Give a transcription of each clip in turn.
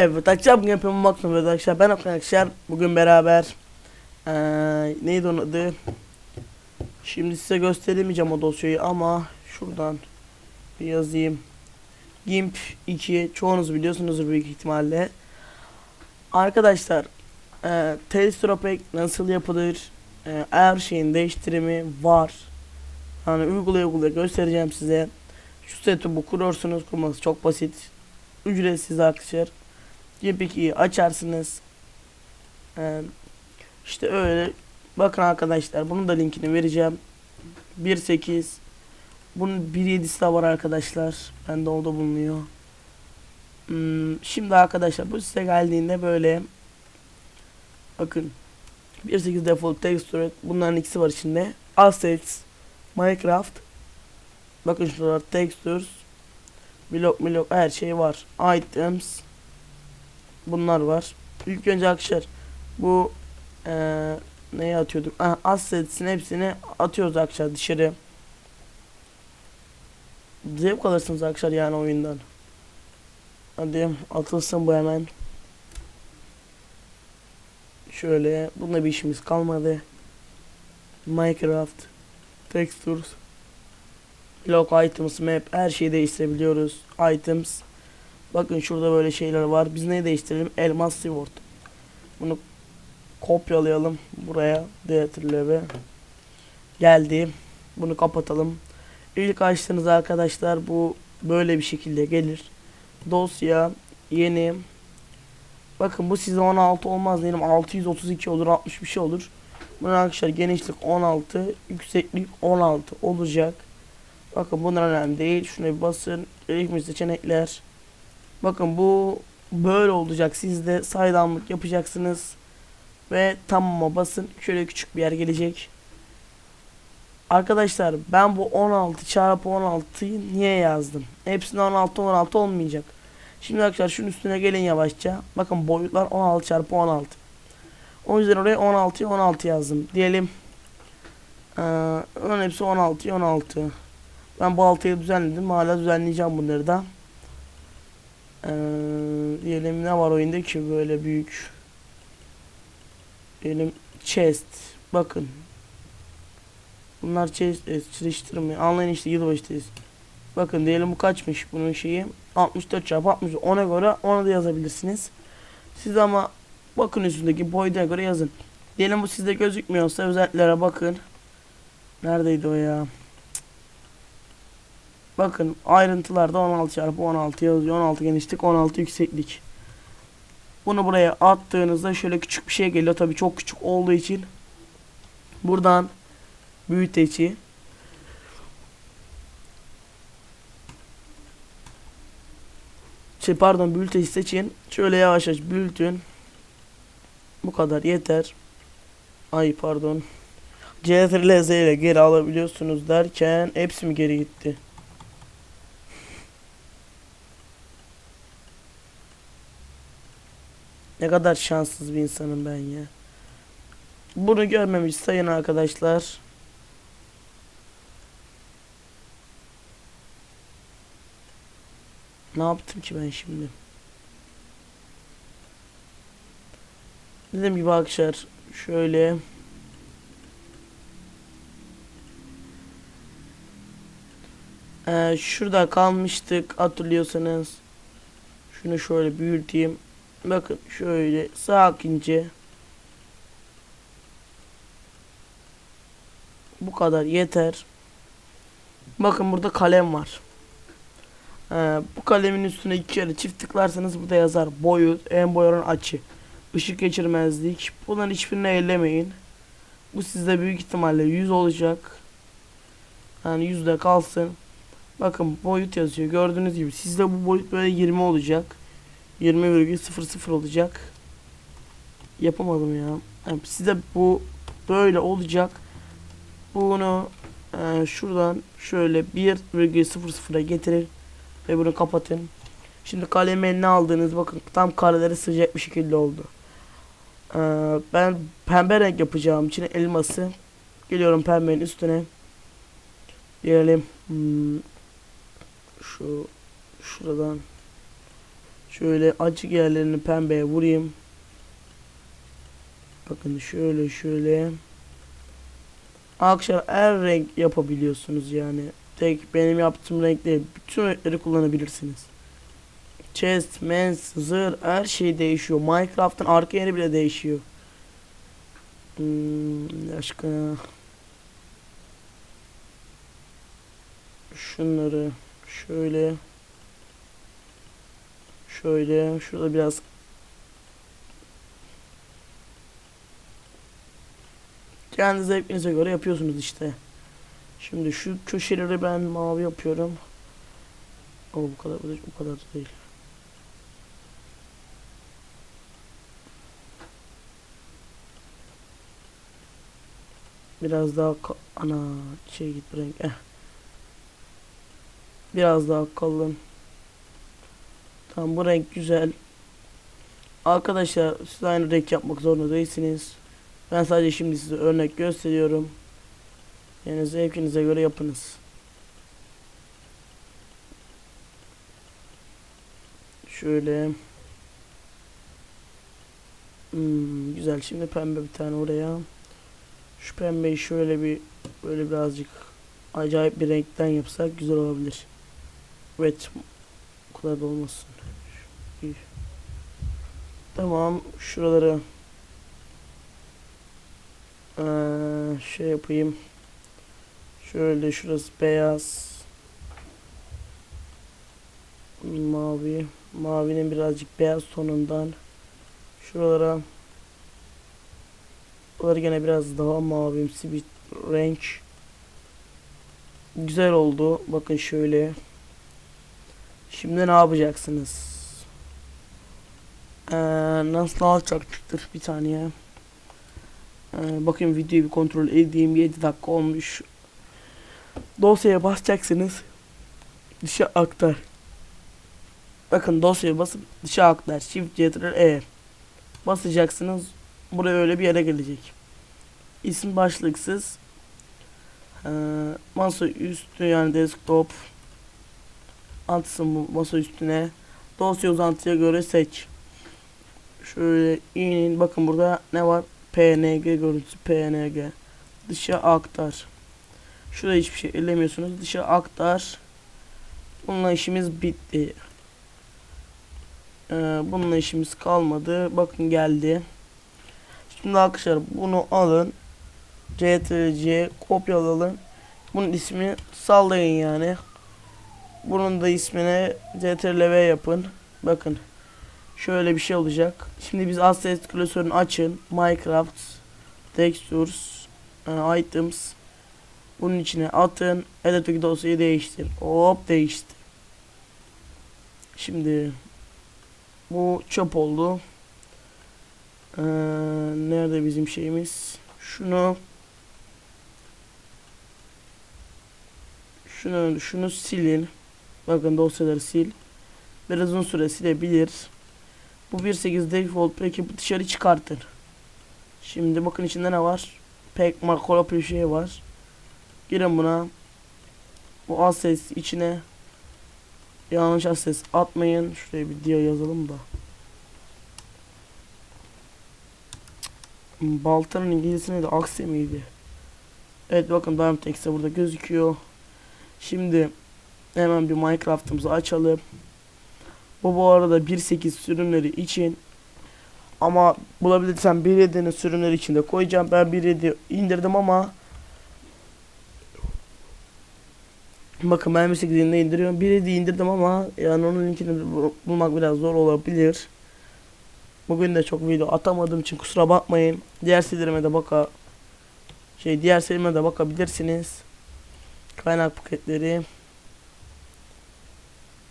Evet akşam bugün yapımı baktım arkadaşlar. Ben arkadaşlar bugün beraber eee neydi onun adı? Şimdi size gösteremeyeceğim o dosyayı ama şuradan bir yazayım. GIMP 2 çoğunuz biliyorsunuzdur büyük ihtimalle. Arkadaşlar eee Texture Pack nasıl yapılır? Eee, her şeyin değiştirimi var. Hani uygulaya uygulaya göstereceğim size. Şu seti bu kurursunuz kurması çok basit. Ücretsiz arkadaşlar GPK'yi açarsınız. Ee, işte öyle. Bakın arkadaşlar bunun da linkini vereceğim. 1.8 Bunun 1.7'si de var arkadaşlar. Bende orada bulunuyor. Hmm, şimdi arkadaşlar bu size geldiğinde böyle bakın 1.8 default texture bunların ikisi var içinde. Assets Minecraft Bakın şurada textures Blok blok her şey var. Items bunlar var. İlk önce arkadaşlar bu eee neye atıyorduk? Ah, assets'in hepsini atıyoruz arkadaşlar dışarı. Zevk alırsınız arkadaşlar yani oyundan. Hadi atılsın bu hemen. Şöyle bunda bir işimiz kalmadı. Minecraft Textures Block items map her şeyi değiştirebiliyoruz. Items Bakın şurada böyle şeyler var. Biz neyi değiştirelim? Elmas Sword. Bunu kopyalayalım buraya. Diğerlere geldi. Bunu kapatalım. İlk açtığınız arkadaşlar bu böyle bir şekilde gelir. Dosya yeni. Bakın bu size 16 olmaz diyelim 632 olur 60 bir şey olur. Bunun arkadaşlar genişlik 16, yükseklik 16 olacak. Bakın bunlar önemli değil. Şuna bir basın. Gerekmiş seçenekler. Bakın bu böyle olacak. Siz de saydamlık yapacaksınız. Ve tamama basın. Şöyle küçük bir yer gelecek. Arkadaşlar ben bu 16 çarpı 16'yı niye yazdım? Hepsinde 16 16 olmayacak. Şimdi arkadaşlar şunun üstüne gelin yavaşça. Bakın boyutlar 16 çarpı 16. O yüzden oraya 16'yı 16 yazdım. Diyelim. Ee, ön hepsi 16 16. Ben bu 6'yı düzenledim. Hala düzenleyeceğim bunları da. Ee, diyelim ne var oyunda ki böyle büyük? Diyelim chest. Bakın. Bunlar chest e, çalıştırmıyor anlayın işte yılbaşıyız. Bakın diyelim bu kaçmış bunun şeyi? 64 çarpı 60 ona göre ona da yazabilirsiniz. Siz ama bakın üstündeki boyuna göre yazın. Diyelim bu sizde gözükmüyorsa özelliklere bakın. Neredeydi o ya Bakın ayrıntılarda 16 çarpı 16 yazıyor. 16 genişlik 16 yükseklik. Bunu buraya attığınızda şöyle küçük bir şey geliyor. Tabi çok küçük olduğu için. Buradan büyüteci. Şey pardon büyüteci seçin. Şöyle yavaş yavaş büyütün. Bu kadar yeter. Ay pardon. Ctrl Z ile geri alabiliyorsunuz derken hepsi mi geri gitti? Ne kadar şanssız bir insanım ben ya. Bunu görmemiş sayın arkadaşlar. Ne yaptım ki ben şimdi? Dediğim gibi arkadaşlar şöyle ee, şurada kalmıştık hatırlıyorsanız şunu şöyle büyüteyim Bakın şöyle sakince bu kadar yeter. Bakın burada kalem var. Ee, bu kalemin üstüne iki kere çift tıklarsanız burada yazar boyut, en boy açı, ışık geçirmezlik. Bunların hiçbirini ellemeyin. Bu sizde büyük ihtimalle 100 olacak. Yani yüzde kalsın. Bakın boyut yazıyor. Gördüğünüz gibi sizde bu boyut böyle 20 olacak. 20,00 olacak. Yapamadım ya. Yani size bu böyle olacak. Bunu e, şuradan şöyle 1,00'a getirir ve bunu kapatın. Şimdi kalemi eline aldığınız bakın tam kareleri sıcak bir şekilde oldu. Ee, ben pembe renk yapacağım için elması geliyorum pembenin üstüne. Diyelim hmm, şu şuradan Şöyle açık yerlerini pembeye vurayım. Bakın şöyle şöyle. Arkadaşlar her renk yapabiliyorsunuz yani. Tek benim yaptığım renk değil. Bütün renkleri kullanabilirsiniz. Chest, mens, zırh her şey değişiyor. Minecraft'ın arka yeri bile değişiyor. Hmm, başka şunları şöyle şöyle şurada biraz kendi zevkinize göre yapıyorsunuz işte. Şimdi şu köşeleri ben mavi yapıyorum. O bu kadar bu kadar da değil. Biraz daha ana şey git renk. Eh. Biraz daha kalın. Tamam bu renk güzel. Arkadaşlar siz aynı renk yapmak zorunda değilsiniz. Ben sadece şimdi size örnek gösteriyorum. Yani zevkinize göre yapınız. Şöyle. Hmm, güzel. Şimdi pembe bir tane oraya. Şu pembeyi şöyle bir böyle birazcık acayip bir renkten yapsak güzel olabilir. Evet. Kadar da olmasın. Bir. Tamam. Şuraları ee, şey yapayım. Şöyle şurası beyaz. Mavi. Mavinin birazcık beyaz tonundan. Şuralara Buraları gene biraz daha mavimsi bir renk. Güzel oldu. Bakın şöyle. Şimdi ne yapacaksınız? Ee, nasıl alacaktık? Bir saniye. Ee, bakayım videoyu bir kontrol edeyim. 7 dakika olmuş. Dosyaya basacaksınız. Dışa aktar. Bakın dosyaya basıp dışa aktar. Shift Ctrl E. Basacaksınız. Buraya öyle bir yere gelecek. İsim başlıksız. Ee, masa üstü yani desktop. Atsın bu masa üstüne. Dosya uzantıya göre seç. Şöyle inin. Bakın burada ne var? PNG görüntüsü PNG. Dışa aktar. Şurada hiçbir şey ellemiyorsunuz. Dışa aktar. Bununla işimiz bitti. Ee, bununla işimiz kalmadı. Bakın geldi. Şimdi arkadaşlar bunu alın. CTRC kopyalayın. Bunun ismini sallayın yani. Bunun da ismine CTRL-V yapın. Bakın. Şöyle bir şey olacak. Şimdi biz Asset klasörünü açın. Minecraft Textures e, Items bunun içine atın. Editördeki dosyayı değiştir. Hop değişti. Şimdi bu çöp oldu. Ee, nerede bizim şeyimiz? Şunu şunu şunu silin. Bakın dosyaları sil. Biraz uzun süre silebilir. Bu 1.8 default bu dışarı çıkartır. Şimdi bakın içinde ne var? Pek makro bir şey var. Girin buna. Bu assets içine yanlış assets atmayın. Şuraya bir diye yazalım da. Baltanın İngilizcesi neydi? Akse miydi? Evet bakın Diamond X'e burada gözüküyor. Şimdi hemen bir Minecraft'ımızı açalım. Bu bu arada 1.8 sürümleri için ama bulabilirsem 1.7'nin sürümleri içinde koyacağım. Ben 1.7 indirdim ama Bakın ben 1.8'inde indiriyorum. 1.7 indirdim ama yani onun linkini bulmak biraz zor olabilir. Bugün de çok video atamadığım için kusura bakmayın. Diğer sildirime de baka şey diğer sildirime de bakabilirsiniz. Kaynak paketleri.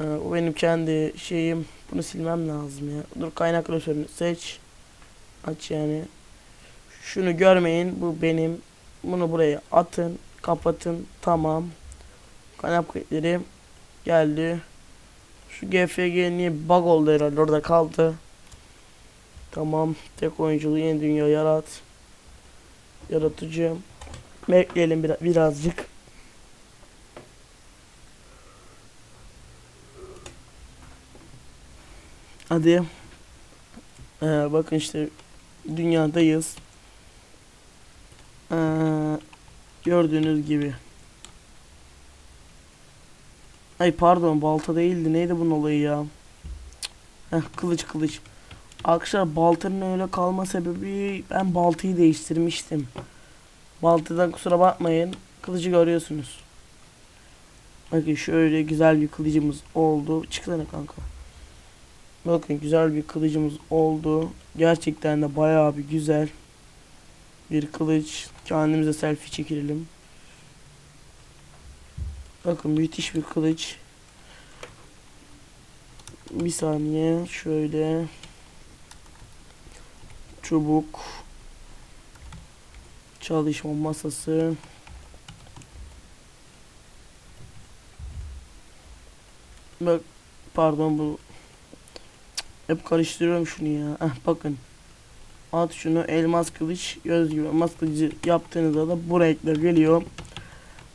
Ee, o benim kendi şeyim. Bunu silmem lazım ya. Dur kaynak klasörünü seç. Aç yani. Şunu görmeyin. Bu benim. Bunu buraya atın. Kapatın. Tamam. Kaynak paketleri geldi. Şu GFG niye bug oldu herhalde orada kaldı. Tamam. Tek oyunculu yeni dünya yarat. Yaratıcı. Bekleyelim biraz, birazcık. Hadi. Ee, bakın işte dünyadayız. Ee, gördüğünüz gibi. Ay pardon balta değildi. Neydi bunun olayı ya? Heh, kılıç kılıç. Arkadaşlar baltanın öyle kalma sebebi ben baltayı değiştirmiştim. Baltadan kusura bakmayın. Kılıcı görüyorsunuz. Bakın şöyle güzel bir kılıcımız oldu. Çıksana kanka. Bakın güzel bir kılıcımız oldu. Gerçekten de bayağı bir güzel bir kılıç. Kendimize selfie çekilelim. Bakın müthiş bir kılıç. Bir saniye şöyle çubuk çalışma masası Bak pardon bu hep karıştırıyorum şunu ya. Eh bakın. At şunu elmas kılıç göz gibi elmas kılıcı yaptığınızda da bu renkler geliyor.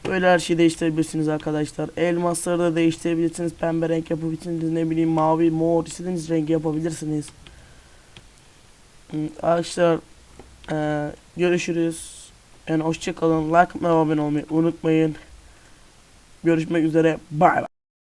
Böyle her şeyi değiştirebilirsiniz arkadaşlar. Elmasları da değiştirebilirsiniz. Pembe renk yapabilirsiniz. Ne bileyim mavi, mor istediğiniz renk yapabilirsiniz. Hı, Arkadaşlar eee, görüşürüz. Yani hoşçakalın. Like atmayı, abone olmayı unutmayın. Görüşmek üzere. Bye bye.